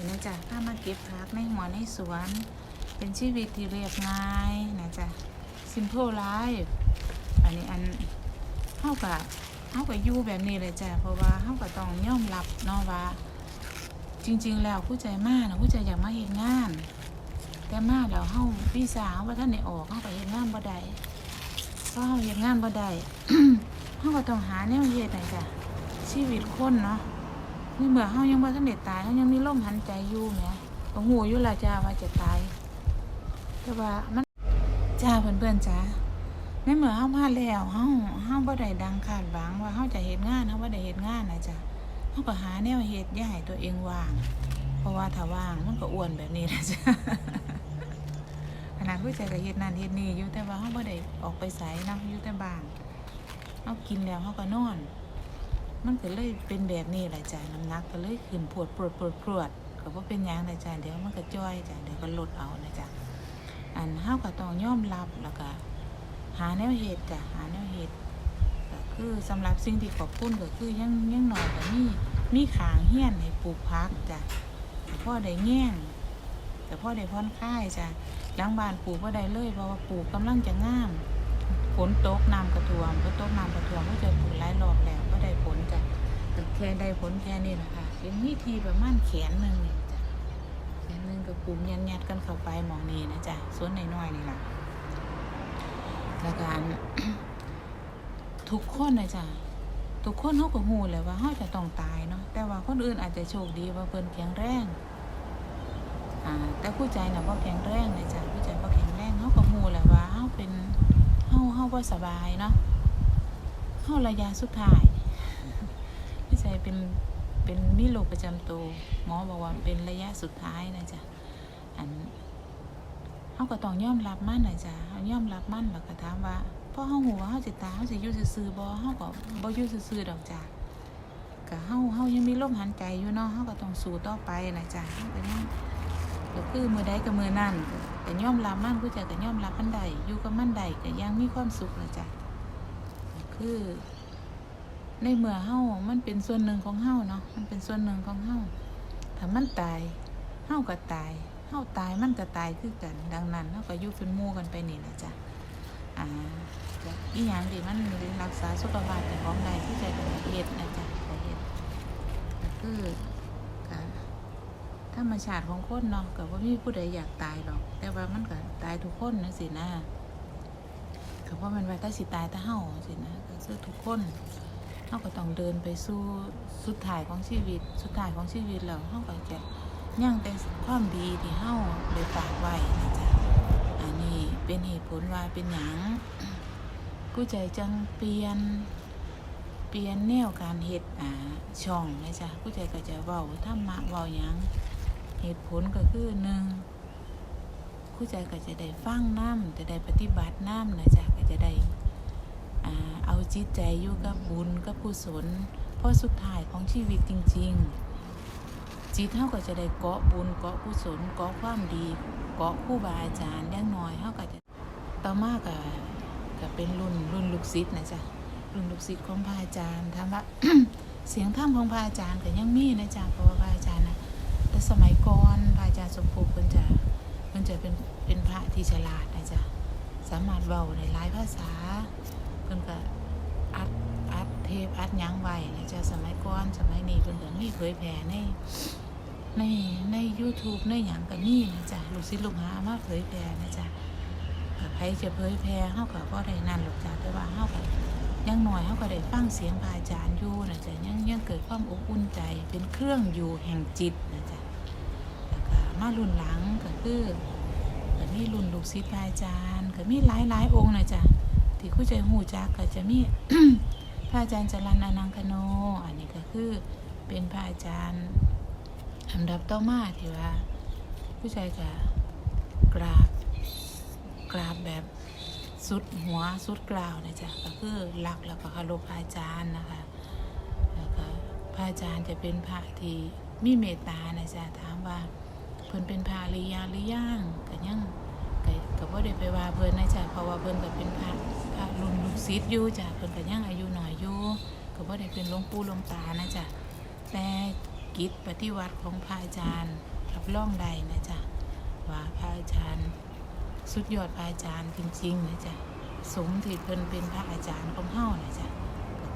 นี่นะจ๊ะถ้ามาเก็บผักในหัวในสวน เป็นชีวิตที่เรียบง่ายนะจ๊ะ simple life อันนี้อันเท่ากับเท่ากับอยู่แบบนี้เลยจ้ะเพราะว่าเท่ากับต้องย่อมรับเนาะว่า จริง ๆ แล้วผู้ใจมากนะผู้ใจอยากมาเห็นงาน แต่มากแล้วเฮาพี่สาวว่าท่านได้ออกเฮาก็เฮ็ดงานบ่ได้เพราะเฮาเฮ็ดงานบ่ได้เฮาก็ต้องหาแนวเฮ็ดน่ะจ้ะชีวิตคนเนาะ นี่เมื่อเฮายังบ่ทันได้ตายเฮายังมีลมหายใจอยู่แหมก็ฮู้อยู่ล่ะจ้าว่าจะตาย แต่ว่ามันจ้าเพื่อนๆจ้าในเมื่อเฮามาแล้วเฮาเฮาบ่ได้ดังคาดหวังว่าเฮาจะเฮ็ดงานเฮาบ่ได้เฮ็ดงานนะจ้ะเฮาก็หาแนวเฮ็ดอย่าให้ตัวเองว่าง เพราะว่าถ้าว่างมันก็อ้วนแบบนี้นะจ๊ะขนาดผู้ใจก็เฮ็ดนั่นเฮ็ดนี่อยู่แต่ว่าเฮาบ่ได้ออกไปไสนาะอยู่แต่บ้านเฮากินแล้วเฮาก็นอน มันก็เลยเป็นแบบนี้แหละจ้ะน้ำหนักก็เลยขึ้นพรวดพรวดพรวดพรวดก็บ่เป็นยังเลยจ้ะเดี๋ยวมันก็จ้อยจ้ะเดี๋ยวก็ลดเอานะจ๊ะอันเฮาก็ต้องยอมรับแล้วก็หาแนวเฮ็ดจ้ะหาแนวเฮ็ดก็คือสำหรับสิ่งที่ขอบคุณก็คือยังยังหน้อยก็มีมีขางเฮี้ยนให้ปลูกพักจ้ะพ่อได้แง่งแต่พ่อได้ผ่อนคลายจ้ะหล้างบานปลูกก็ได้เลยเพราะว่าปลูกกำลังจะงามฝนตกน้ำกระท่วมก็ตกน้ำกระท่วมก็จะปลูกหลายรอบแล้ว ได้ผลจ้ะแต่แค่ได้ผลแค่นี้แหละค่ะยังมีทีประมาณแขนหนึ่งจ้ะแขนหนึ่งก็ปลูกยันยัดๆกันเข้าไปมองนี้นะจ้ะสวนน้อยๆนี่แหละแล้วการทุกคนนะจ้ะทุกคนเขาก็ฮู้แหละว่าเขาจะต้องตายเนาะแต่ว่าคนอื่นอาจจะโชคดีว่าเพิ่นแข็งแรงอ่าแต่ผู้ใจน่ะบ่แข็งแรงเลยจ้ะผู้ใจบ่แข็งแรงเขาก็ฮู้แหละว่าเฮาเป็นเฮาเฮาบ่สบายเนาะเฮาระยะสุดท้าย เป็นเป็นมีโรคประจำตัวหมอบอกว่าเป็นระยะสุดท้ายนะจ๊ะอันเฮาก็ต้องยอมรับมั่นนะจ๊ะเฮายอมรับมั่นแล้วก็ถามว่าพ่อเฮาหูว่าเฮาสิตาเฮาสิยู่ซื่อๆบ่เฮาก็บ่อยู่ซื่อๆดอกจ้ะก็เฮาเฮายังมีลมหายใจอยู่เนาะเฮาก็ต้องสู้ต่อไปนะจ้ะเฮาก็ยังก็คือมือใดก็มื้อนั้นก็ยอมรับมันผู้จักก็ยอมรับมันได้อยู่กับมันได้ก็ยังมีความสุขนะจ้ะก็คือ ในเมื่อเฮามันเป็นส่วนหนึ่งของเฮาเนาะ มันเป็นส่วนหนึ่งของเฮาถ้ามันตายเฮาก็ตาย เฮาตายมันก็ตายคือกัน ดังนั้นเฮาก็อยู่เป็นหมู่กันไปนี่นะจ้ะ อ่าจะอีหยังดีมันรักษาสุขภาพแต่ของใดที่ใจเป็นเฮ็ดนะจ๊ะก็เฮ็ดก็คือการธรรมชาติของคนเนาะก็ว่ามีผู้ใดอยากตายหรอก แต่ว่ามันก็ตายทุกคนนะสินะก็เพราะมันว่าถ้าสิตายถ้าเฮาสินะก็คือทุกคน เฮาก็ต้องเดินไปสู่สุดท้ายของชีวิต สุดท้ายของชีวิตแล้วเฮาก็จะยังแต่ความดีที่เฮาได้ฝากไว้นะจ๊ะอันนี้เป็นเหตุผลว่าเป็นหยังกู้ใจจังเปลี่ยนเปลี่ยนแนวการเฮ็ดอ่าช่องนะจ๊ะกู้ใจก็จะเว้าถ้ามะเว้าหยังเหตุผลก็คือหนึ่งกู้ใจก็จะได้ฟังน้ำจะได้ปฏิบัติน้ำนะจ๊ะก็จะได้ เอาจิตใจอยู่กับบุญกับกุศลเพราะสุดท้ายของชีวิตจริง ๆ จิตเท่าก็จะได้เกาะบุญเกาะกุศลเกาะความดี เกาะคู่บาอาจารย์อย่างน้อยเท่ากับจะต่อมาก็ก็เป็นรุ่นรุ่นลูกศิษย์นะจ๊ะรุ่นลูกศิษย์ของพระอาจารย์ถามว่าเสียงธรรมของพระอาจารย์ก็ยังมีนะจ๊ะเพราะว่าพระอาจารย์นะแต่สมัยก่อนพระอาจารย์สมภพเพิ่นจะเพิ่นจะเป็นเป็นพระที่ฉลาดนะจ๊ะสามารถเว้าในหลายภาษา พิ่นก็อัดอัดเทปอัดยังไว้นะจ๊ะสมัยก่อนสมัยนี้เพิ่นก็มีเผยแผ่ในในใน YouTube ในอย่างก็มีนะจ๊ะลูกศิษย์ลูกหามาเผยแพร่นะจ๊ะก็ใครจะเผยแพร่เฮาก็บ่ได้นั่นหรอกจ้ะแต่ว่าเฮาก็ยังหน่อยเฮาก็ได้ฟังเสียงพระอาจารย์อยู่นะจ๊ะยังยังเกิดความอบอุ่นใจเป็นเครื่องอยู่แห่งจิตนะจ๊ะแล้วก็มารุ่นหลังก็คือก็มีรุ่นลูกศิษย์พระอาจารย์ก็มีหลายหลายๆองค์นะจ๊ะ ที่คู่ใจหูจักก็จะมีพระอาจารย์จรัญอนังคโน อันนี้ก็คือเป็นพระอาจารย์อันดับต่อมาที่ว่าผู้ชายจะกราบกราบแบบสุดหัวสุดกล่าวนะจ๊ะก็คือรักแล้วก็คารพพระอาจารย์นะคะแล้วก็พระอาจารย์จะเป็นพระที่มีเมตตานะจ๊ะถามว่าเพิ่นเป็นพระหรือยังหรือยังก็ยัง ก็ก็บ่ได้ไปว่าเพิ่นนะจ๊ะเพราะว่าเพิ่นก็เป็นพระพระรุ่นลูกศิษย์อยู่จ้ะเพิ่นก็ยังอายุน้อยอยู่ก็บ่ได้เป็นหลวงปู่หลวงตานะจ๊ะแต่กิจปฏิวัติของพระอาจารย์รับรองได้นะจ๊ะว่าพระอาจารย์ สุดยอดพระอาจารย์จริงๆนะจ๊ะสมที่เพิ่นเป็นพระอาจารย์ของเฮานะจ๊ะ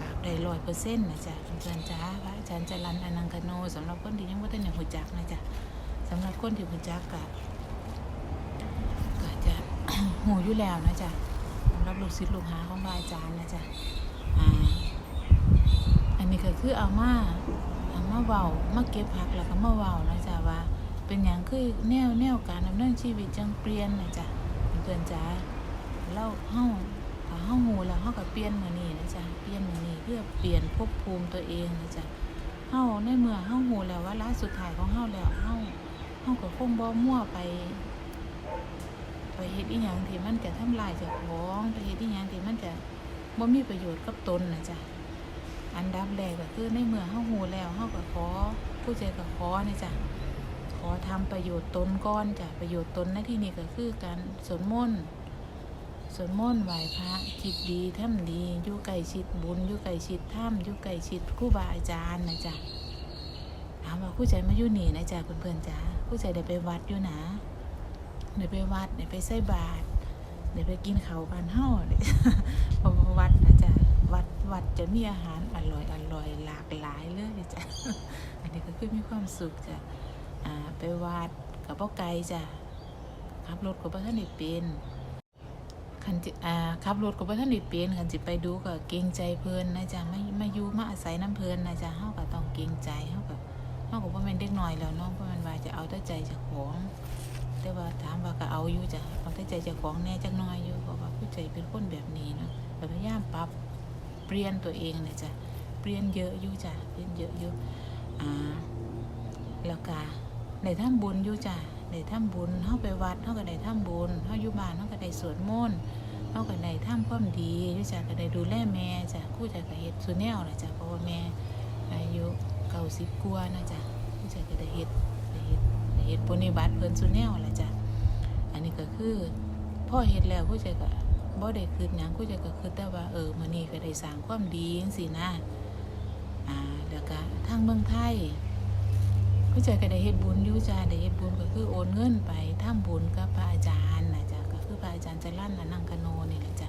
กราบได้ร้อยเปอร์เซ็นต์นะจ๊ะเพื่อนจ้าพระอาจารย์จรันอนังคโนสำหรับคนที่ยังบ่ทันได้รู้จักนะจ๊ะสำหรับคนที่รู้จักกะ หูอยู่แล้วนะจ๊ะสำหรับลูกศิษย์ลูกหาของพระอาจารย์นะจ๊ะอ่าอันนี้ก็คือเอามาเอามาเว้ามาเก็บผักแล้วก็มาเว้านะจ๊ะว่า เป็นอย่างคือแนวแนวการดำเนินชีวิตจังเปลี่ยนนะจ๊ะเพื่อนจ้าเราเฮ้าเฮาหูแล้วเฮาก็เปลี่ยนมือนี้นะจ๊ะเปลี่ยนมือนี้เพื่อเปลี่ยนภพภูมิตัวเองนะจ๊ะเฮาในเมื่อเฮาหูแล้วว่าร้าสุดท้ายของเฮาแล้วเฮาเฮาก็คงบ่มั่วไป ไปเฮ็ดอีหยังที่มันจะทำลายเจ้าของไปเฮ็ดอีหยังที่มันจะบ่มีประโยชน์กับตนนะจ๊ะอันดับแรกก็คือในเมื่อเฮาหูแล้วเฮาก็ขอผู้ใจก็ขอนี่จ้ะขอทำประโยชน์ตนก่อนจ้ะประโยชน์ตนในที่นี้ก็คือการสวดมนต์สวดมนต์ไหว้พระคิดดีทำดีอยู่ใกล้ชิดบุญอยู่ใกล้ชิดถ้ำอยู่ใกล้ชิดครูบาอาจารย์นะจ๊ะถามว่าผู้ใจมาอยู่นี่นะจ๊ะเพื่อนๆจ้ะผู้ใจได้ไปวัดอยู่นะ ได้ไปวัดได้ไปใส่บาตรได้ไปกินข้าวบ้านเฮาเลยเพราะว่าวัดนะจ๊ะวัดวัดจะมีอาหารอร่อยอร่อยหลากหลายเลยจ้ะอันนี้ก็คือมีความสุขจ้ะอ่าไปวัดกับพ่อไกลจ้ะขับรถกับพ่อท่านได้เป็นคันจิอ่าขับรถกับพ่อท่านได้เป็นคันจิไปดูก็เกรงใจเพลินนะจ๊ะไม่มาอยู่มาอาศัยน้ำเพลินนะจ๊ะเฮาก็ต้องเกรงใจเฮาก็เฮาก็บ่แม่นเด็กน้อยแล้วเนาะเพราะมันว่าจะเอาแต่ใจจ้าของ แต่ว่าถามว่าก็เอาอยู่จ้ะเอาแต่ใจเจ้าของแน่จักน้อยอยู่เพราะว่าผู้ใจเป็นคนแบบนี้เนาะพยายามปรับเปลี่ยนตัวเองเนะจ้ะเปลี่ยนเยอะอยู่จ้ะเปลี่ยนเยอะอยู่อ่าแล้วก็ได้ทำบุญอยู่จ้ะได้ทำบุญเฮาไปวัดเฮาก็ได้ทำบุญเฮาอยู่บ้านเฮาก็ได้สวดมนต์เฮาก็ได้ทำความดีอยู่จ้ะก็ได้ดูแลแม่จ้ะคู่จะก็เฮ็ดซุแนวนะจ้ะเพราะว่าแม่อายุ90กว่านะจ้ะคู่จะก็ได้เฮ็ด เฮ็ดได้เฮ็ดปฏิบัติเพิ่นซุแนวละจ้ะอันนี้ก็คือพ่อเฮ็ดแล้วผู้ใจก็บ่ได้คืนหยังผู้ใจก็คือแต่ว่าเออมื้อนี้ก็ได้สร้างความดีจังซี่นะอ่าแล้วก็ทางเมืองไทยผู้ใจก็ได้เฮ็ดบุญอยู่จ้าได้เฮ็ดบุญก็คือโอนเงินไปทำบุญกับพระอาจารย์นะจ้ะก็คือพระอาจารย์จรัญอนังคโนนี่แหละจ้ะ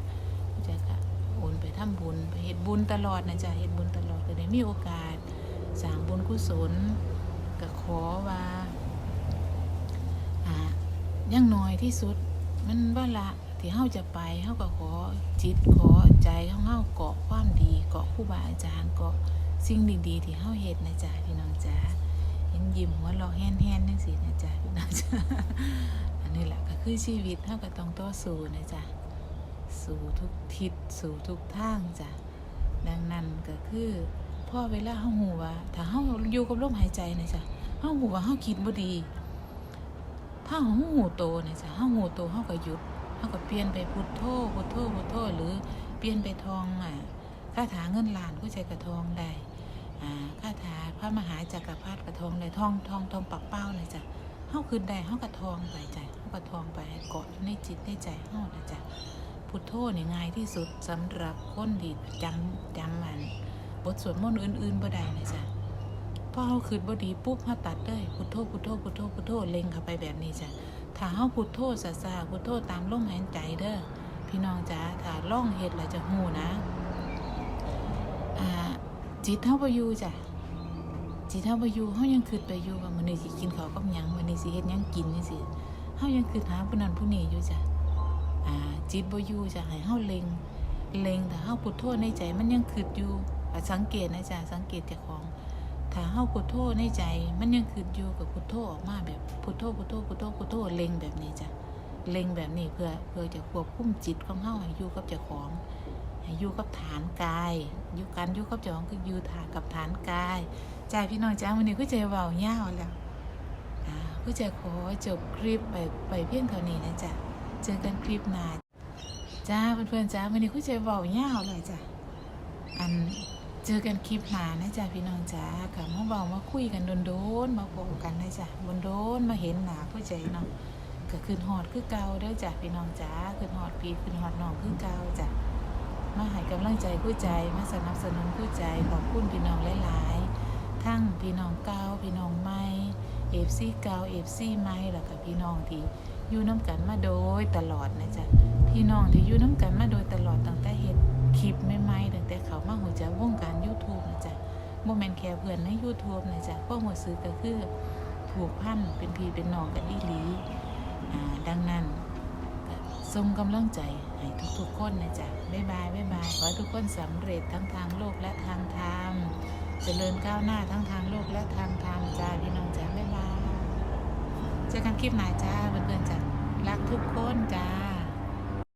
ผู้ใจก็โอนไปทำบุญไปเฮ็ดบุญตลอดนะจ้ะเฮ็ดบุญตลอดก็ได้มีโอกาสสร้างบุญกุศลก็ขอว่า ยังน้อยที่สุด มันว่าละที่เฮาจะไปเฮาก็ขอจิตขอใจของเฮาเกาะความดีเกาะครูบาอาจารย์เกาะสิ่งดีๆที่เฮาเฮ็ดนะจ๊ะพี่น้องจ๋าเห็นยิ้มหัวเราะแห้นๆจังซี่นะจ๊ะพี่น้องจ๋าอันนี้แหละก็คือชีวิตเฮาก็ต้องต่อสู้นะจ๊ะสู่ทุกทิศสู่ทุกทางจ้ะดังนั้นก็คือพ่อเวลาเฮาฮู้ว่าถ้าเฮาอยู่กับลมหายใจนะจ๊ะเฮาฮู้ว่าเฮาคิดบ่ดี ถ้าเฮาหูโตเนี่ยจ้ะเฮาหูโตเฮาก็หยุดเฮาก็เปลี่ยนไปพุทโธพุทโธพุทโธหรือเปลี่ยนไปทองอะคาถาเงินล้านก็ใช้กระทองได้อ่าคาถาพระมหาจักรพรรดิกระทองได้ทองทองทองปักเป้าเลยจ้ะเฮาคืนได้เฮากระทองไปจ้ะเฮากระทองไปเกาะอยู่ในจิตในใจเฮานะจ้ะพุทโธนี่ง่ายที่สุดสำหรับคนที่จำจำมันบทสวดมนต์อื่นๆบ่ได้นะจ๊ะ พอเฮาคืนบดีปุ๊บเฮาตัดเลยพุทโธพุทโธพุทโธพุทโธเล็งเข้าไปแบบนี้จ้ะถ้าเฮาพุทโธซะซาพุทโธตามลมหายใจเด้อพี่น้องจ๋าถ้าล่องเฮ็ดแล้วจะฮู้นะอ่าจิตเฮาบ่อยู่จ้ะจิตเฮาบ่อยู่เฮายังคิดไปอยู่ว่ามื้อนี้สิกินข้ากับยังมื้อนี้สิเฮ็ดยังกินจังซี่เฮายังคิดหาผู้นั้นผู้นี้อยู่จ้ะอ่าจิตบ่อยู่จ้ะให้เฮาเล็ง เล็งถ้าเฮาพุทโธในใจมันยังคิดอยู่สังเกตนะจ้ะสังเกตจ้าของ ถ้าเฮาพุทโธในใจ มันยังคืดอยู่กับพุทโธออกมาแบบพุทโธพุทโธพุทโธพุทโธเล็งแบบนี้จ้ะเล็งแบบนี้เพื่อเพื่อจะควบคุมจิตของเฮาให้อยู่กับเจ้าของให้อยู่กับฐานกายอยู่กันอยู่กับเจ้าของคืออยู่ฐานกับฐานกายใจพี่น้องจ้าวันนี้คุยใจเบาเงาแล้วอ่าคุยใจขอจบคลิปไปไปเพียงเท่านี้นะจ๊ะเจอกันคลิปหน้าจ้าเพื่อนๆจ้าวันนี้คุยใจเบาเงาเลยจ้ะอัน เจอกันคลิปหนานะจ๊ะพี่น้องจ๋ากับมาเบามาคุยกันโดนๆมาพบกันนะจ๊ะบนโดนๆมาเห็นหนาผู้ใจเนาะก็คืนหอดคือเก่าเด้อจ้ะพี่น้องจ๋าคืนหอดปีคืนหอดน้องคือเก่าจ้ะมาให้กำลังใจผู้ใจมาสนับสนุนผู้ใจขอบคุณพี่น้องหลายๆทั้งพี่น้องเก่าพี่น้องใหม่เอฟซีเก่าเอฟซีใหม่แล้วก็พี่น้องที่อยู่น้ำกันมาโดยตลอดนะจ๊ะพี่น้องที่อยู่น้ำกันมาโดยตลอดตั้งแต่เฮ็ด คลิปใหม่ๆตั้งแต่เขามาหัวใจวงการ YouTube นะจ๊ะบ่แม่นแค่เพื่อนใน YouTube นะจ๊ะความรู้สึกก็คือผูกพันเป็นพี่เป็นน้องกันอีหลีดังนั้นก็ส่งกำลังใจให้ทุกๆคนนะจ๊ะบ๊ายบายบ๊ายบายขอให้ทุกคนสำเร็จทั้งทางโลกและทางธรรมเจริญก้าวหน้าทั้งทางโลกและทางธรรมจ้าพี่น้องจ้าบ๊ายบายเจอกันคลิปหน้าจ้าเพื่อนๆจ้ารักทุกคนจ้า